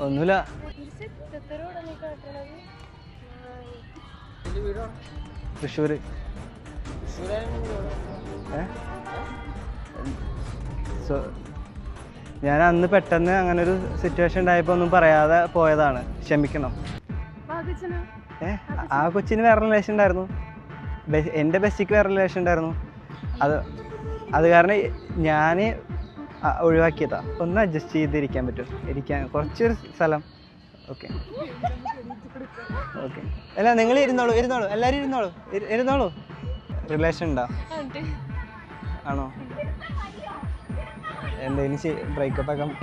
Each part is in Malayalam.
ഒന്നുമില്ല. തൃശ്ശൂര്. ഞാൻ അന്ന് പെട്ടെന്ന് അങ്ങനെ ഒരു സിറ്റുവേഷൻ ഉണ്ടായപ്പോൾ ഒന്നും പറയാതെ പോയതാണ്. ക്ഷമിക്കണം. ആ കൊച്ചിന് വേറെ റിലേഷൻ ഉണ്ടായിരുന്നു. എന്റെ ബെസ്റ്റിക്ക് വേറെ റിലേഷൻ ഉണ്ടായിരുന്നു. അത് അത് കാരണം ഞാൻ ഒഴിവാക്കിയതാ. ഒന്ന് അഡ്ജസ്റ്റ് ചെയ്തിരിക്കാൻ പറ്റും. ഇരിക്കാൻ കുറച്ചൊരു സ്ഥലം. ഓക്കെ ഓക്കെ അല്ല നിങ്ങൾ ഇരുന്നോളൂ ഇരുന്നോളൂ. എല്ലാവരും ഇരുന്നോളൂ. ഇരു- ഇരുന്നോളൂ. റിലേഷൻ ഉണ്ടോ? ആണോ? എന്തെങ്കിലും ബ്രേക്കപ്പ് ആക്കാം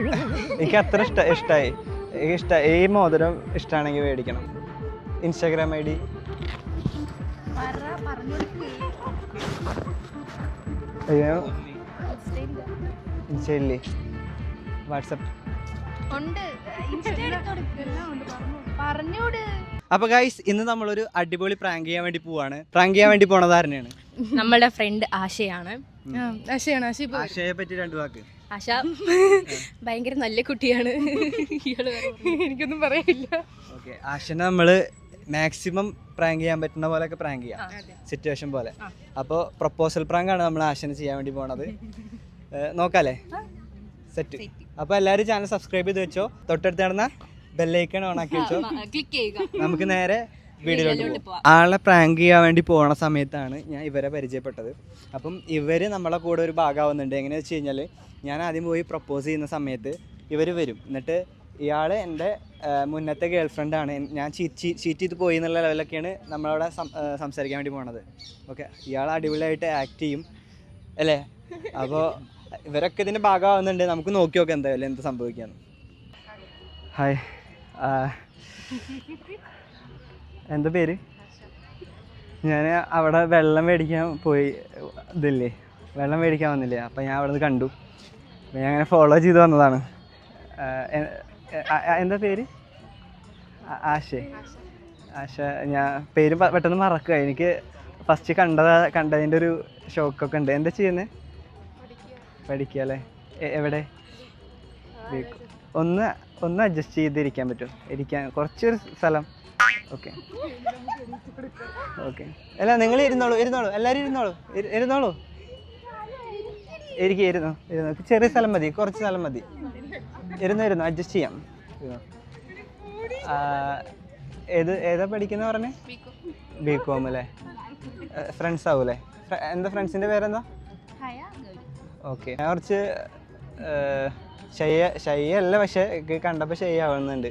എനിക്ക് അത്ര ഇഷ്ട ഇഷ്ടമായി എനിക്ക് ഇഷ്ട ഈ മോതിരം ഇഷ്ടമാണെങ്കിൽ മേടിക്കണം. Instagram I D. അയ്യോ. ഇൻസ്റ്റയില്ലേ വാട്സപ്പ്. അപ്പൊ ഗൈസ് ഇന്ന് നമ്മളൊരു അടിപൊളി പ്രാങ്ക് ചെയ്യാൻ വേണ്ടി പോവാണ്. പ്രാങ്ക് ചെയ്യാൻ വേണ്ടി പോണത് ആരനെയാണ് നമ്മളുടെ ഫ്രണ്ട് ആശയാണ്. ആശയാണ്. ആശ ആശയെ പറ്റി രണ്ടു വാക്ക്. ആശ ഭയങ്കര നല്ല കുട്ടിയാണ്. എനിക്കൊന്നും പറയില്ല. ഓക്കെ ആശനെ നമ്മൾ മാക്സിമം പ്രാങ്ക് ചെയ്യാൻ പറ്റുന്ന പോലെയൊക്കെ പ്രാങ്ക് ചെയ്യാം. സിറ്റുവേഷൻ പോലെ. അപ്പോൾ പ്രപ്പോസൽ പ്രാങ്ക് ആണ് നമ്മൾ ആശനെ ചെയ്യാൻ വേണ്ടി പോണത്. നോക്കാല്ലേ? സെറ്റ്. അപ്പോൾ എല്ലാവരും ചാനൽ സബ്സ്ക്രൈബ് ചെയ്ത് വെച്ചോ. തൊട്ടടുത്ത് നടന്ന ബെല്ലൈക്കൺ ഓൺ ആക്കി വെച്ചോ. ക്ലിക്ക് ചെയ്യുക. നമുക്ക് നേരെ ആളെ പ്രാങ്ക് ചെയ്യാൻ വേണ്ടി പോണ സമയത്താണ് ഞാൻ ഇവരെ പരിചയപ്പെട്ടത്. അപ്പം ഇവർ നമ്മളെ കൂടെ ഒരു ഭാഗമാവുന്നുണ്ട്. എങ്ങനെയാണെന്ന് വെച്ച് കഴിഞ്ഞാൽ ഞാൻ ആദ്യം പോയി പ്രപ്പോസ് ചെയ്യുന്ന സമയത്ത് ഇവർ വരും. എന്നിട്ട് ഇയാൾ എന്റെ മുന്നത്തെ ഗേൾ ഫ്രണ്ടാണ് ഞാൻ ചീറ്റ് ചീറ്റ് ചെയ്ത് പോയി എന്നുള്ള ലെവലൊക്കെയാണ് നമ്മളവിടെ സംസാരിക്കാൻ വേണ്ടി പോണത്. ഓക്കെ ഇയാൾ അടിപൊളിയായിട്ട് ആക്ട് ചെയ്യും. അല്ലേ? അപ്പോൾ ഇവരൊക്കെ ഇതിന്റെ ഭാഗമാവുന്നുണ്ട്. നമുക്ക് നോക്കി നോക്കാം എന്തായാലും എന്ത് സംഭവിക്കാന്ന്. ഹായ് എന്താ പേര്? ഞാൻ അവിടെ വെള്ളം മേടിക്കാൻ പോയി ഇതില്ലേ? വെള്ളം മേടിക്കാൻ വന്നില്ലേ? അപ്പം ഞാൻ അവിടെ നിന്ന് കണ്ടു ഞാൻ അങ്ങനെ ഫോളോ ചെയ്ത് വന്നതാണ്. എന്താ പേര്? ആശേ. ആശ ഞാൻ പേര് പെട്ടെന്ന് മറക്കുക എനിക്ക് ഫസ്റ്റ് കണ്ടത് കണ്ടതിന്റെ ഒരു ഷോക്കൊക്കെ ഉണ്ട്. എന്താ ചെയ്യുന്നത് പഠിക്കുക അല്ലേ എവിടെ? ഒന്ന് ഒന്ന് അഡ്ജസ്റ്റ് ചെയ്തിരിക്കാൻ പറ്റും. ഇരിക്കാൻ കുറച്ചൊരു സ്ഥലം. ഓക്കെ. ഓക്കെ. അല്ല നിങ്ങൾ ഇരുന്നോളൂ ഇരുന്നോളൂ. എല്ലാവരും ഇരുന്നോളൂ. ഇരു- ഇരുന്നോളൂ. ഇരിക്കുക ഇരുന്നു ഇരുന്നോ. ചെറിയ സ്ഥലം മതി കുറച്ച് സ്ഥലം മതി. ഇരുന്നു ഇരുന്നു അഡ്ജസ്റ്റ് ചെയ്യാം. ഏത് ഏതാ പഠിക്കുന്ന പറഞ്ഞേ? B com. അല്ലേ? ഫ്രണ്ട്സ് ആവൂലേ? എന്താ ഫ്രണ്ട്സിന്റെ പേരെന്താ? ഓക്കെ. ഞാൻ കുറച്ച് ശയ്യ ശയ്യല്ല പക്ഷേ കണ്ടപ്പോൾ ശയ്യാവുന്നുണ്ട്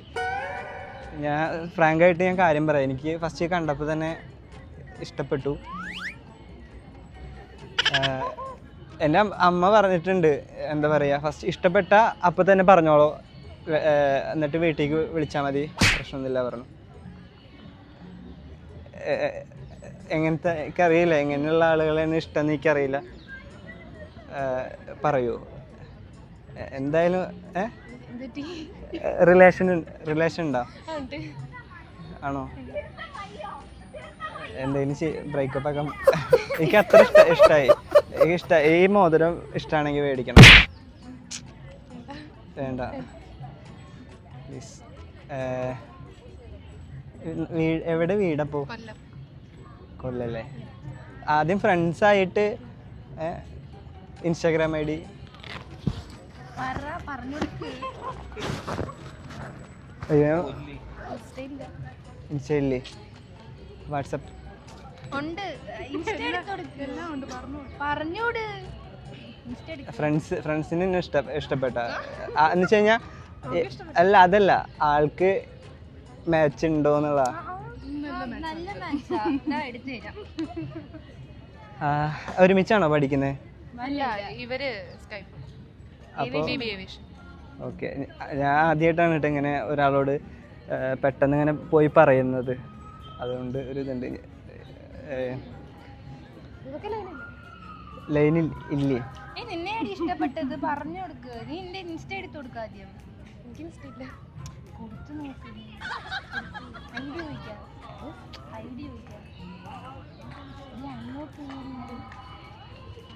ഞാൻ ഫ്രാങ്കായിട്ട് ഞാൻ കാര്യം പറയാം. എനിക്ക് ഫസ്റ്റ് കണ്ടപ്പോൾ തന്നെ ഇഷ്ടപ്പെട്ടു. എന്റെ അമ്മ പറഞ്ഞിട്ടുണ്ട് എന്താ പറയുക ഫസ്റ്റ് ഇഷ്ടപ്പെട്ട അപ്പം തന്നെ പറഞ്ഞോളൂ. എന്നിട്ട് വീട്ടിലേക്ക് വിളിച്ചാൽ മതി. പ്രശ്നമൊന്നുമില്ല പറഞ്ഞു. എങ്ങനത്തെ എനിക്കറിയില്ല. എങ്ങനെയുള്ള ആളുകളെ ഇഷ്ടം എന്ന് എനിക്കറിയില്ല. പറയൂ. എന്തായാലും റിലേഷൻ റിലേഷൻ ഉണ്ടോ? ആണോ? എന്തായാലും ബ്രേക്കപ്പ് ആക്കാം എനിക്ക് അത്ര ഇഷ്ട ഇഷ്ടമായി എനിക്ക് ഇഷ്ട ഈ മോതിരം ഇഷ്ടമാണെങ്കിൽ മേടിക്കണം. വേണ്ട. പ്ലീസ് എവിടെ വീടപ്പോ? കൊല്ലല്ലേ? ആദ്യം ഫ്രണ്ട്സ് ആയിട്ട് ഇൻസ്റ്റാഗ്രാം ഐ ഡി. അയ്യോ. ഇൻസ്റ്റയില്ലേ വാട്സപ്പ്. ഫ്രണ്ട്സ് ഫ്രണ്ട്സിന് എന്നെ ഇഷ്ട ഇഷ്ടപ്പെട്ട. എന്ന് വെച്ച് കഴിഞ്ഞാൽ അല്ല അതല്ല. ആൾക്ക് മാച്ച് ഉണ്ടോ എന്നുള്ള. ഒരുമിച്ചാണോ പഠിക്കുന്നത് അല്ല ഇവർ സ്കൈപ്പ് അപ്പോൾ ഓക്കെ ഞാൻ ആദ്യമായിട്ടാണ് കേട്ടോ ഇങ്ങനെ ഒരാളോട് പെട്ടെന്ന് ഇങ്ങനെ പോയി പറയുന്നത്. അതുകൊണ്ട് ഒരു ഇതുണ്ട്. ലൈനിൽ ഇല്ലേ? ഏ നിന്നെ ആടി ഇഷ്ടപ്പെട്ടത് പറഞ്ഞു കൊടുക്ക്. നീ എന്റെ ഇൻസ്റ്റ എടുത്ത് കൊടുക്ക ആദ്യം. എനിക്ക് ഇഷ്ടമില്ല കൊടുത്തു നോക്ക് ഐഡി ചോദിക്കാം. ഐഡി ചോദിക്കാം. നീ അങ്ങോട്ട്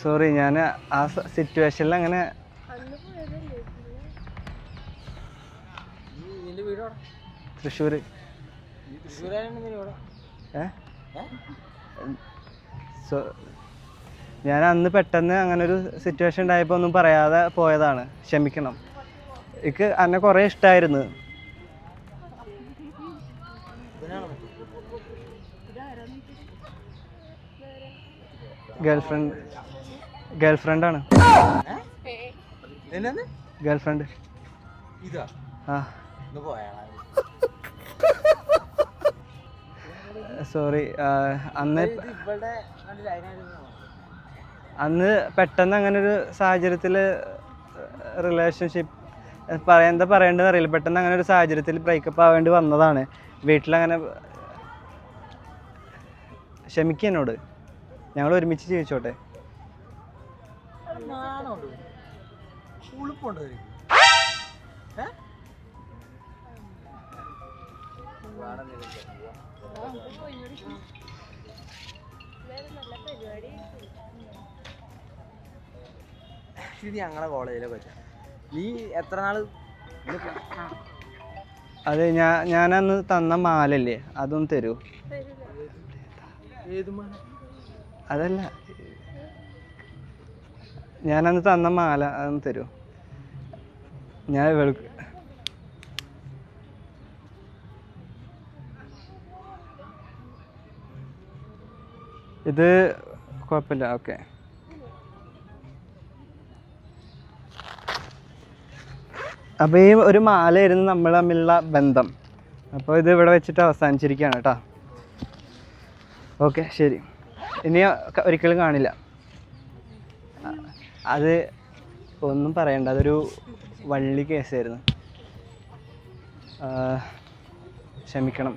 സോറി ഞാൻ ആ സിറ്റുവേഷനിൽ അങ്ങനെ തൃശ്ശൂർ ഞാൻ അന്ന് പെട്ടെന്ന് അങ്ങനെ ഒരു സിറ്റുവേഷൻ ഉണ്ടായപ്പോൾ ഒന്നും പറയാതെ പോയതാണ്. ക്ഷമിക്കണം. എനിക്ക് അന്നെ കുറേ ഇഷ്ടമായിരുന്നു ഗേൾഫ്രണ്ട് ഗേൾഫ്രണ്ട് ഇതാ. ആ. ഒന്ന് പോയാളാ. സോറി അന്ന് അന്ന് പെട്ടെന്ന് അങ്ങനെ ഒരു സാഹചര്യത്തിൽ റിലേഷൻഷിപ്പ് പറയാ എന്താ പറയേണ്ടതെന്ന് അറിയില്ല. പെട്ടെന്ന് അങ്ങനെ ഒരു സാഹചര്യത്തിൽ ബ്രേക്കപ്പ് ആവേണ്ടി വന്നതാണ്. വീട്ടിലങ്ങനെ ക്ഷമിക്കുക എന്നോട്. ഞങ്ങൾ ഒരുമിച്ച് ജീവിച്ചോട്ടെ. ഇത് ഞങ്ങളെ കോളേജിലെ പറ്റാ നീ എത്ര നാൾ അത് ഞാൻ ഞാനന്ന് തന്ന മാലല്ലേ അതൊന്ന് തരൂ. ഏത് മാല? അതല്ല. ഞാനന്ന് തന്ന മാല അതൊന്ന് തരുമോ ഞാൻ ഇവൾക്ക് ഇത് കുഴപ്പമില്ല ഓക്കെ. അപ്പോൾ ഈ ഒരു മാലയായിരുന്നു നമ്മൾ തമ്മിലുള്ള ബന്ധം. അപ്പോൾ ഇത് ഇവിടെ വെച്ചിട്ട് അവസാനിച്ചിരിക്കുകയാണ് കേട്ടോ. ഓക്കെ ശരി. ഇനി ഒരിക്കലും കാണില്ല. അത് ഒന്നും പറയണ്ട. അതൊരു വള്ളി കേസായിരുന്നു. ക്ഷമിക്കണം.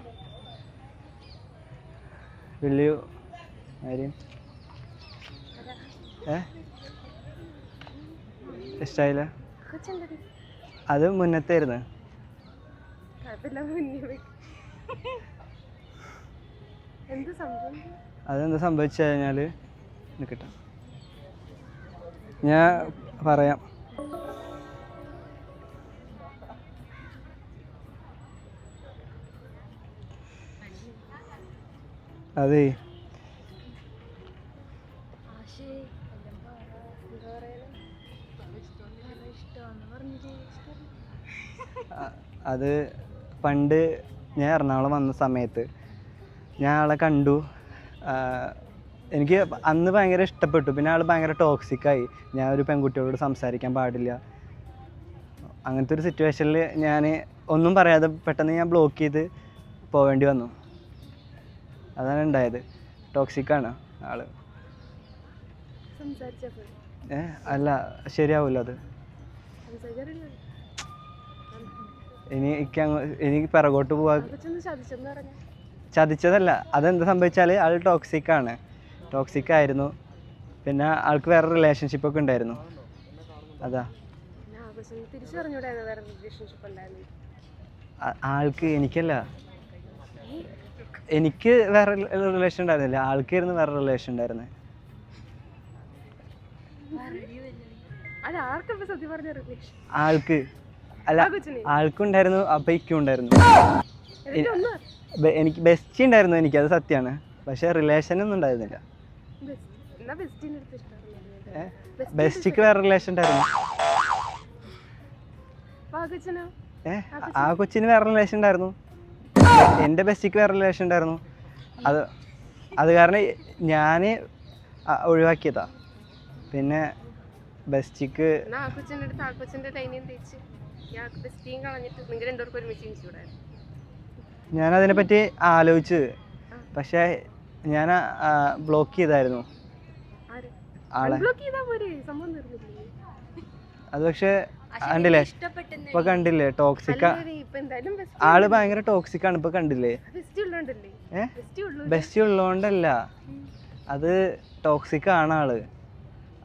വലിയ കാര്യം ഏ? ഇഷ്ടായില്ല? അത് മുന്നത്തായിരുന്നു. എന്ത് സംഭവം? അതെന്താ സംഭവിച്ചു കഴിഞ്ഞാൽ നിൽക്കട്ടെ ഞാൻ പറയാം. അതെ. അത് പണ്ട് ഞാൻ എറണാകുളം വന്ന സമയത്ത് ഞാൻ ആളെ കണ്ടു. എനിക്ക് അന്ന് ഭയങ്കര ഇഷ്ടപ്പെട്ടു. പിന്നെ ആൾ ഭയങ്കര ടോക്സിക്കായി ഞാൻ ഒരു പെൺകുട്ടിയോട് സംസാരിക്കാൻ പാടില്ല. അങ്ങനത്തെ ഒരു സിറ്റുവേഷനിൽ ഞാൻ ഒന്നും പറയാതെ പെട്ടെന്ന് ഞാൻ ബ്ലോക്ക് ചെയ്ത് പോവേണ്ടി വന്നു. അതാണ് ഉണ്ടായത്. ടോക്സിക്കാണ് ആൾ. ഏ അല്ല ശരിയാവില്ല അത്. ഇനി എനിക്ക് അങ്ങ് എനിക്ക് പിറകോട്ട് പോവാ ചതിച്ചതല്ല. അതെന്ത് സംഭവിച്ചാൽ ആൾ ടോക്സിക് ആണ്. ടോക്സിക് ആയിരുന്നു. പിന്നെ ആൾക്ക് വേറെ റിലേഷൻഷിപ്പ് ഒക്കെ ഉണ്ടായിരുന്നു. അതാ. ആൾക്ക് എനിക്കല്ല. എനിക്ക് വേറെ റിലേഷൻ ഉണ്ടായിരുന്നില്ല. ആൾക്കായിരുന്നു വേറെ റിലേഷൻ ഉണ്ടായിരുന്നത് ആൾക്ക്. അല്ല ആൾക്കുണ്ടായിരുന്നു അപ്പൊ ആൾക്കും ഉണ്ടായിരുന്നു അപ്പം ഇക്കും ഉണ്ടായിരുന്നു എന്നിട്ട് ഒന്ന് ബെ- എനിക്ക് ബെസ്റ്റ് ഉണ്ടായിരുന്നു എനിക്ക് അത് സത്യമാണ് പക്ഷേ റിലേഷൻ ഒന്നും ഉണ്ടായിരുന്നില്ല. ബെസ്റ്റിക്ക് വേറെ റിലേഷൻ ഉണ്ടായിരുന്നു. അപ്പോൾ ആ കൊച്ചിനോ? വേറെ റിലേഷൻ ഉണ്ടായിരുന്നു. എന്റെ ബെസ്റ്റിക്ക് വേറെ റിലേഷൻ ഉണ്ടായിരുന്നു. അത് അത് കാരണം ഞാൻ ഒഴിവാക്കിയതാ. പിന്നെ ബെസ്റ്റിക്ക് ആ കൊച്ചിന്റെ അടുത്ത് ആ കൊച്ചിന്റെ ലൈനിയും തേച്ച്. ഞാൻ ബെസ്റ്റിയും കളഞ്ഞിട്ട് നിങ്ങൾ രണ്ടുപേർക്കും ഒരുമിച്ച് ഞാൻ അതിനെപ്പറ്റി ആലോചിച്ച്. പക്ഷേ ഞാൻ ബ്ലോക്ക് ചെയ്തായിരുന്നു. ആളെ. അത് പക്ഷേ കണ്ടില്ലേ? ഇപ്പൊ കണ്ടില്ലേ? ടോക്സിക്ക ആൾ ഭയങ്കര ടോക്സിക് ആണ് ഇപ്പൊ കണ്ടില്ലേ? ബെസ്റ്റ് ഉള്ളതുകൊണ്ടല്ല അത് ടോക്സിക് ആണ് ആൾ.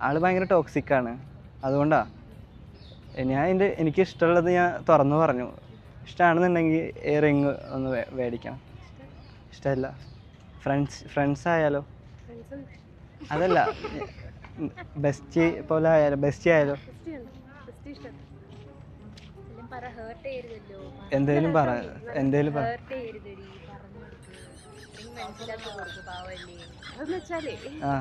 ആൾ ഭയങ്കര ടോക്സിക് ആണ്. അതുകൊണ്ടാ. ഞാൻ എന്റെ എനിക്ക് ഇഷ്ടമുള്ളത് ഞാൻ തുറന്നു പറഞ്ഞു. ഇഷ്ടമാണെന്നുണ്ടെങ്കിൽ ഈ റിങ് ഒന്ന് മേടിക്കണം ഇഷ്ടമല്ല ഫ്രണ്ട്സ് ഫ്രണ്ട്സ് ആയാലോ? അതല്ല. ബെസ്റ്റ് പോലെ ആയാലോ? ബെസ്റ്റ് ആയാലോ? എന്തേലും പറ. എന്തേലും പറ. ആ.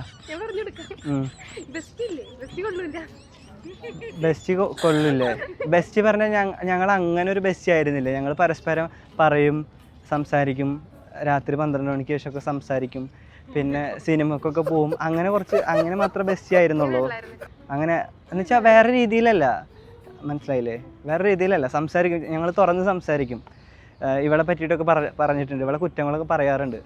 ബെസ്റ്റ് കൊള്ളില്ലേ? ബെസ്റ്റ് പറഞ്ഞാൽ ഞങ്ങൾ അങ്ങനെ ഒരു ബെസ്റ്റ് ആയിരുന്നില്ല? ഞങ്ങൾ പരസ്പരം പറയും സംസാരിക്കും രാത്രി പന്ത്രണ്ട് മണിക്ക് ശേഷമൊക്കെ സംസാരിക്കും. പിന്നെ സിനിമക്കൊക്കെ പോവും. അങ്ങനെ കുറച്ച് അങ്ങനെ മാത്രം ബെസ്റ്റ് ആയിരുന്നുള്ളൂ. അങ്ങനെ എന്ന് വെച്ചാൽ വേറെ രീതിയിലല്ല. മനസ്സിലായില്ലേ? വേറെ രീതിയിലല്ല. സംസാരിക്കും. ഞങ്ങൾ തുറന്ന് സംസാരിക്കും. ഇവളെ പറ്റിയിട്ടൊക്കെ പറ- പറഞ്ഞിട്ടുണ്ട്. ഇവളെ കുറ്റങ്ങളൊക്കെ പറയാറുണ്ട്.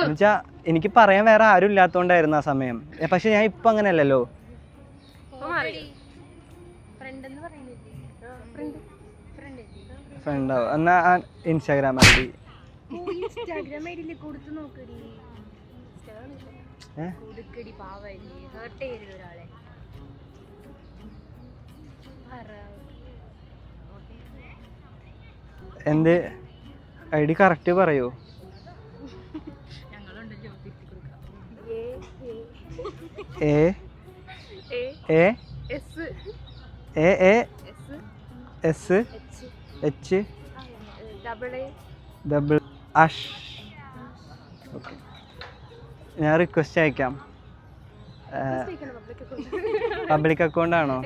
എന്നുവെച്ചാൽ എനിക്ക് പറയാൻ വേറെ ആരും ഇല്ലാത്തതുകൊണ്ടായിരുന്നു ആ സമയം. പക്ഷെ ഞാൻ ഇപ്പം അങ്ങനെയല്ലല്ലോ ഇപ്പൊ മാറി. ഫ്രണ്ട് എന്ന് പറയുന്നില്ലേ? ഫ്രണ്ട് എന്നാ ഇൻസ്റ്റാഗ്രാം ഐ ഡി? ഇൻസ്റ്റാഗ്രാം ഐഡിയിൽ കൊടുത്തു നോക്കടി. ഏ? കൊടുക്കടി പാവല്ലേ. ഹേർട്ട് ചെയ്യരുത് ഒരാളെ. എന്ത്? എന്റെ ഐ ഡി കറക്റ്റ് പറയൂ. ഞങ്ങളുണ്ടല്ലോ ഏ? A A A A S A A S S H. Double A. Double H. Okay. ഞാൻ റിക്വസ്റ്റ് അയക്കാം. പബ്ലിക് അക്കൗണ്ട് ആണോ?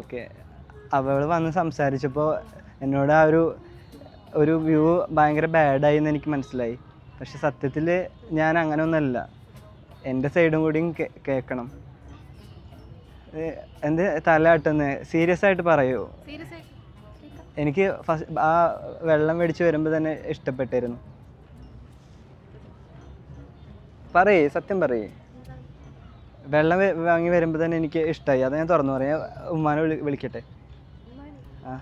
ഓക്കെ. അവൾ വന്ന് സംസാരിച്ചപ്പോൾ എന്നോട് ആ ഒരു ഒരു വ്യൂ ഭയങ്കര ബാഡായി എന്ന് എനിക്ക് മനസ്സിലായി. പക്ഷെ സത്യത്തിൽ ഞാൻ അങ്ങനെ ഒന്നല്ല എന്റെ സൈഡും കൂടിയും കേൾക്കണം എന്ത് തലയാട്ടുന്നത് സീരിയസ് ആയിട്ട് പറയൂ. എനിക്ക് ഫസ്റ്റ് ആ വെള്ളം മേടിച്ച് വരുമ്പോൾ തന്നെ ഇഷ്ടപ്പെട്ടിരുന്നു. പറയേ സത്യം പറയേ. വെള്ളം വാങ്ങി വരുമ്പോൾ തന്നെ എനിക്ക് ഇഷ്ടമായി അത് ഞാൻ തുറന്നു പറയാം. ഉമ്മാനെ വിളി വിളിക്കട്ടെ. ആ.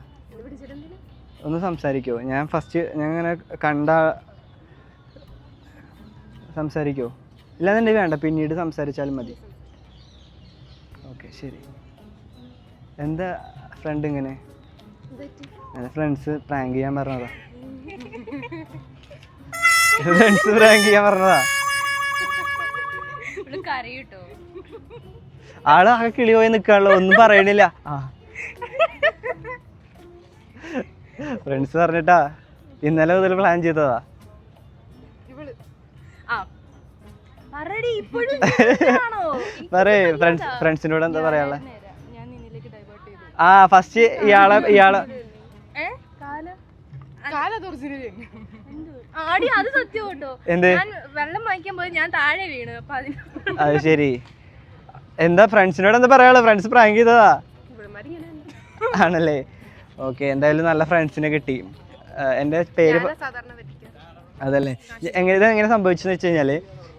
ഒന്ന് സംസാരിക്കോ. ഞാൻ ഫസ്റ്റ് ഞാൻ ഇങ്ങനെ കണ്ട സംസാരിക്കോ. ഇല്ലാന്നുണ്ടെങ്കിൽ വേണ്ട. പിന്നീട് സംസാരിച്ചാലും മതി. ഓക്കെ ശരി. എന്താ ഫ്രണ്ട് ഇങ്ങനെ? എന്റെ ഫ്രണ്ട്സ് പ്രാങ്ക് ചെയ്യാൻ പറഞ്ഞതാ. ഫ്രണ്ട്സ് പ്രാങ്ക് ചെയ്യാൻ പറഞ്ഞതാ. ആൾ ആകെ കിളി പോയി നിൽക്കാണല്ലോ ഒന്നും പറയണില്ല. ആ. ഫ്രണ്ട്സ് പറഞ്ഞിട്ടാ ഇന്നലെ മുതൽ പ്ലാൻ ചെയ്തതാ. പറയേ ഫ്രണ്ട്സ് ഫ്രണ്ട്സിനോട് എന്താ പറയാനുള്ള? ഞാൻ നിന്നിലേക്ക് ഡൈവേർട്ട് ചെയ്തു. ആ ഫസ്റ്റ് ഇയാളെ ഇയാളെ ഏ? കാല. കാല തുറച്ചിട്ട് ആടി അത് സത്യം കേട്ടോ. ഞാൻ വെള്ളം വാങ്ങിക്കാൻ പോയി ഞാൻ താഴെ വീണു അപ്പൊ അത് ശരി. എന്താ ഫ്രണ്ട്സിനോട് എന്താ പറയാനുള്ളത് ഫ്രണ്ട്സ് പ്രാങ്ക് ചെയ്തതാ? ആണല്ലേ? ഓക്കെ എന്തായാലും നല്ല ഫ്രണ്ട്സിനെ കിട്ടി. എന്റെ എന്റെ പേര് അതല്ലേ? എങ്ങനെ ഇത് എങ്ങനെ സംഭവിച്ചെന്ന് വെച്ച് കഴിഞ്ഞാൽ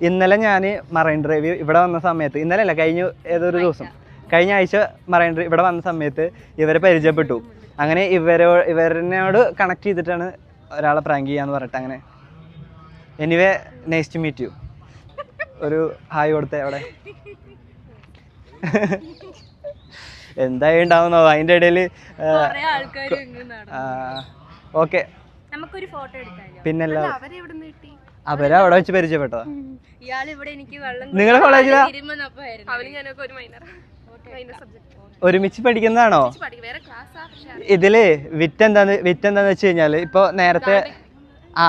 ഇന്നലെ ഞാൻ മറൈൻ ഡ്രൈവ് ഇവിടെ വന്ന സമയത്ത് ഇന്നലെ അല്ല കഴിഞ്ഞ ഏതൊരു ദിവസം. കഴിഞ്ഞ ആഴ്ച മറൈൻ ഡ്രൈവ് ഇവിടെ വന്ന സമയത്ത് ഇവരെ പരിചയപ്പെട്ടു. അങ്ങനെ ഇവരോ ഇവരിനോട് കണക്ട് ചെയ്തിട്ടാണ് ഒരാളെ പ്രാങ്ക് ചെയ്യാന്ന് പറഞ്ഞിട്ട് അങ്ങനെ. Anyway next to meet you ഒരു ഹായ് കൊടുത്തേ അവിടെ. എന്തായി ഉണ്ടാവുന്നോ? അതിന്റെ ഇടയിൽ ഓക്കെ പിന്നല്ല. അവരെ അവിടെ വെച്ച് പരിചയപ്പെട്ടതാ. നിങ്ങളെ കോളേജിലാ ഒരുമിച്ച് പഠിക്കുന്നതാണോ? ഇതിൽ വിറ്റ് എന്താന്ന് വിറ്റ് എന്താന്ന് വെച്ച് കഴിഞ്ഞാൽ ഇപ്പൊ നേരത്തെ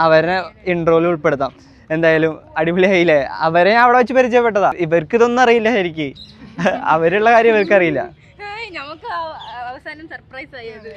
അവരെ ഇൻട്രോയിൽ ഉൾപ്പെടുത്താം. എന്തായാലും അടിപൊളിയായില്ലേ? അവരെ ഞാൻ അവിടെ വെച്ച് പരിചയപ്പെട്ടതാ. ഇവർക്ക് ഇതൊന്നും അറിയില്ല എനിക്ക് അവരുള്ള കാര്യം ഇവർക്ക് അറിയില്ല നമുക്ക് അവസാനം സർപ്രൈസ് ആയത്